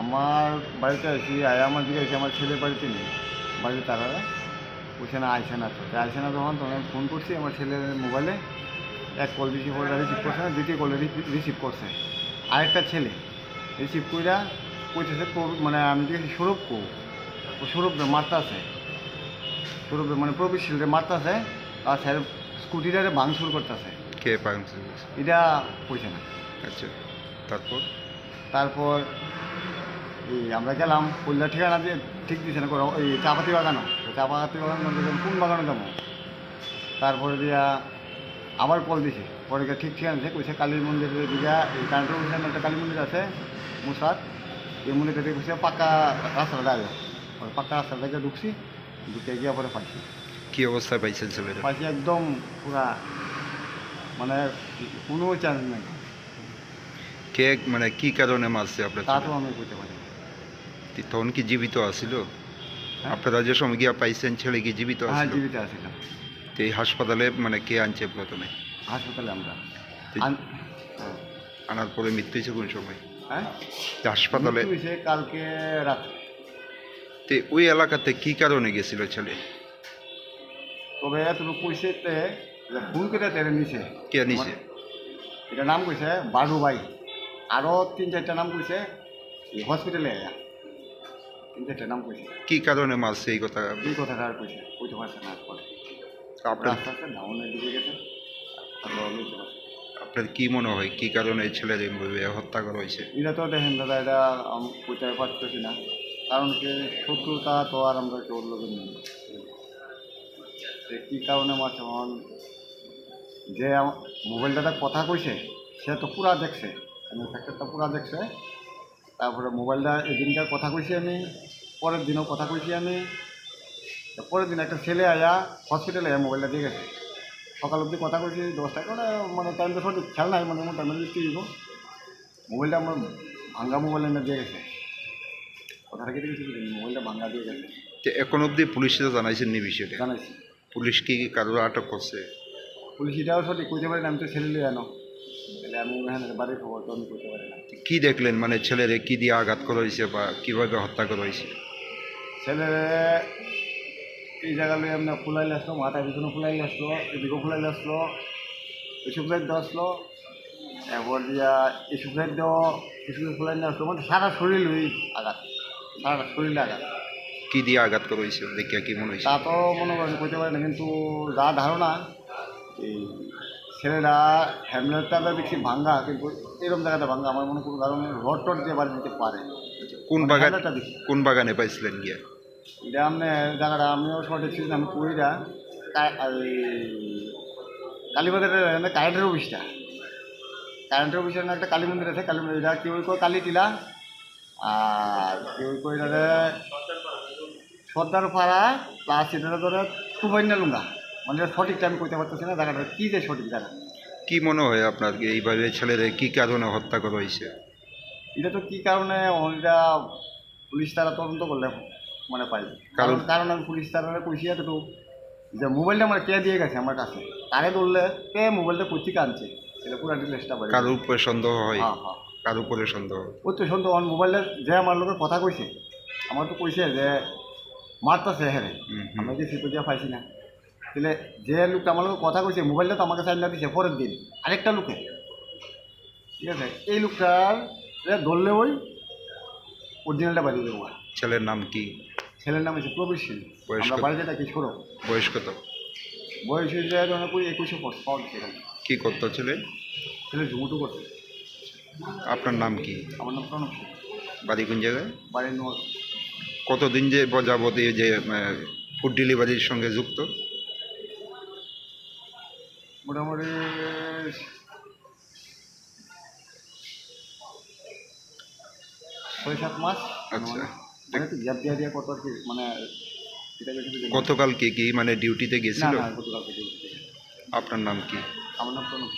আমার বাড়িতে আছি আয় আমার দিকে আমার ছেলে বাড়িতে নেই। বাড়িতে তারা বলছে না আইসে না তো। আইসে না তখন তখন আমি ফোন করছি আমার ছেলের মোবাইলে এক কল রিসিভ করে রিসিভ করছে না দ্বিতীয় কলে রিসিভ করছে। আরেকটা ছেলে রিসিভ কইরা কইতেছে তোর মানে আমি দেখেছি সৌরভ কো ও সৌরভ মারতে আছে সৌরভ মানে প্রবিশীলরে মারতে আছে আর স্যার স্কুটিটারে ভাঙচুর করতেছে। কে পাংচুর এটা কইছে না। আচ্ছা তারপর? তারপর এই আমরা গেলাম কল্যাণ ঠিকানা দিয়ে ঠিক দিছে না কোনো ওই চাপাতি বাগানও। তো চাপাতি বাগান কোন বাগানে যাব? তারপরে দিয়া আবার কল দিছে। পরে ঠিক ঠিকানা দিছে কইছে কালী মন্দিরের দিকে এই কান্ট্রি একটা কালী মন্দির আছে মুসাদ এই মন্দিরটা দিয়ে কইছে পাক্কা রাস্তাটা যাবে ওই পাক্কা রাস্তা থেকে ঢুকছি ঢুকে গিয়ে পরে পাইছি। কি অবস্থায় পাইছেন ছেলেরা পাইছি একদম পুরা মানে কোনো চান্স নেই। কে মানে কি কারণে মারছে আপনার তা তো আমি বুঝতে পারি। তখন কি জীবিত আছিল? আপনারা যে সময় গিয়া পাইছেন ছেলে কি জীবিত হ্যাঁ জীবিত আছিলাম। তো এই হাসপাতালে মানে কে আনছে প্রথমে? হাসপাতালে আমরা। আন- হ্যাঁ। আনার পরে মৃত্যু হয়েছে কোন সময়? হ্যাঁ? তো হাসপাতালে মৃত্যু হয়েছে কালকে রাত্রে তো ওই এলাকাতে কি কারণে গেছিল ছেলে? তবে তুমি কইছে তে যে ফোন করে তেরে নিছে। কে নিছে? এটা নাম কইছে বাডু বাই আরও তিন চারটা নাম কইছে হসপিটালে আয়া। তিন চারটা নাম কইছে। কি কারণে মারছে এই কথা? এই কথাটা আর কইছে কইতে পারছে না পরে আপনার আস্তে আস্তে ডাউনের দিকে গেছে। পারছে আপনার কি মনে হয় কি কারণে এই ছেলের হত্যা করা হয়েছে? এটা তো দেখেন দাদা এটা আমি কইতে পারতেছি না। কারণ কি শত্রুতা তো আর আমরা কেউ লোকের নেই। কী কারণে মারছে এখন যে আম- মোবাইলটাতে কথা কইছে সে তো পুরা দেখছে। ফ্যাক্টরটা পুরা দেখছে। তারপরে মোবাইলটা এদিনকার কথা কইছি আমি পরের দিনও কথা কইছি আমি। পরের দিন একটা ছেলে আয়া হসপিটালে আয়া মোবাইলটা দিয়ে গেছে। সকাল অবধি কথা কইছি দশটা করে মানে টাইমটা সঠিক খেয়াল নাই মানে আমার টাইমে দিতে দিব মোবাইলটা আমার ভাঙ্গা মোবাইল এনে দিয়ে গেছে। কথাটা কেটে গেছে মোবাইলটা ভাঙ্গা দিয়ে গেছে। তো এখন অবধি পুলিশে জানাইছেন নি বিষয়টা? জানাইছি। পুলিশ কি কি কারোর আটক করছে? পুলিশ এটাও সঠিক কইতে পারি না আমি তো ছেলে লিয়ে আনো। তাহলে আমি বাড়ির খবর তো আমি কইতে পারি না। কি দেখলেন? মানে ছেলেরে কি দিয়ে আঘাত করা হয়েছে বা কীভাবে হত্যা করা হয়েছে? ছেলে এই জায়গা লই আমরা ফুলাই আসলো মাথার পিছনে ফুলাই আসলো এদিকেও ফুলাই আসলো এসব সাইড দিয়ে আসলো এরপর দিয়া এসব সাইড দিয়েও এসব ফুলাই নিয়ে আসলো মানে সারা শরীর ওই আঘাত সারা শরীরে আঘাত। কি দিয়ে আঘাত করা হয়েছে? দেখিয়া কি মনে হয়েছে? তা তো মনে করেন কইতে পারি না কিন্তু যা ধারণা এই ছেলেরা হ্যামলেটটা দেখছি ভাঙ্গা কিন্তু এরকম জায়গাটা ভাঙ্গা আমার মনে কোনো কারণে রড টড দিয়ে বাড়ি দিতে পারে। কোন বাগান হ্যামলেটটা দেখি কোন বাগানে পাইছিলেন গিয়া? এটা আপনি জায়গাটা আমিও সঠিক ছিল আমি কুড়িটা কালীবাজারের কারেন্টের অফিসটা। কারেন্টের অফিসের একটা কালী মন্দির আছে কালী মন্দির এটা কেউ কয় কালী টিলা? আর কেউ কই এটা সর্দার পাড়া প্লাস এটা ধরে টুবাইনা লুঙ্গা। মানে সঠিক টাইম কইতে পারতেছি না জায়গাটা কী যে সঠিক জায়গা? কি মনে হয় আপনার এইভাবে ছেলেরে কি কারণে হত্যা করা হয়েছে? এটা তো কী কারণে? এটা পুলিশ তারা তদন্ত করলে মানে পাই। কারণ? কারণ- আমি পুলিশ তারা কইছি এতটুকু। যে মোবাইলটা আমার কে দিয়ে গেছে আমার কাছে? তারে ধরলে? কে মোবাইলটা কোথেকে আনছে? এটা পুরো ডিটেলসটা বলে কারোর উপরে সন্দেহ হয়? হ্যাঁ হ্যাঁ। কারোর উপরে সন্দেহ? ওই তো শুনতো আমার মোবাইলে যে আমার লোকের কথা কইছে আমার তো কইছে যে মারতাছে হ্যাঁ। আমরা কি সিপে দিয়া পাইছি না? তাহলে যে লোকটা আমার লোকের কথা কইছে মোবাইলটা তো আমাকে সাইন না দিছে পরের দিন। আরেকটা লোকে ঠিক আছে? এই লোকটার ধরলে ওই অরিজিনালটা বাড়িয়ে দেবো। ছেলের নাম কি? ছেলের নাম হচ্ছে প্রবীর সিং আমরা কত? বাড়িতে থাকি বয়স কত বয়স হয়েছে ধরো কুড়ি একুশে পাওয়া কি করতো ছেলে? ছেলে ঝুমুটু করতো। আপনার নাম কি? আমার নাম প্রণব সিং বাড়ি কোন জায়গায়? বাড়ির নোট কতদিন যে যাবত এই যে ফুড ডেলিভারির সঙ্গে যুক্ত? মোটামুটি ছয় সাত মাস আচ্ছা। মানে গ্যাপ দিয়া দিয়া কত আর কি মানে কি কি মানে ডিউটিতে গেছিল। আপনার নাম কি আমার নাম প্রণব।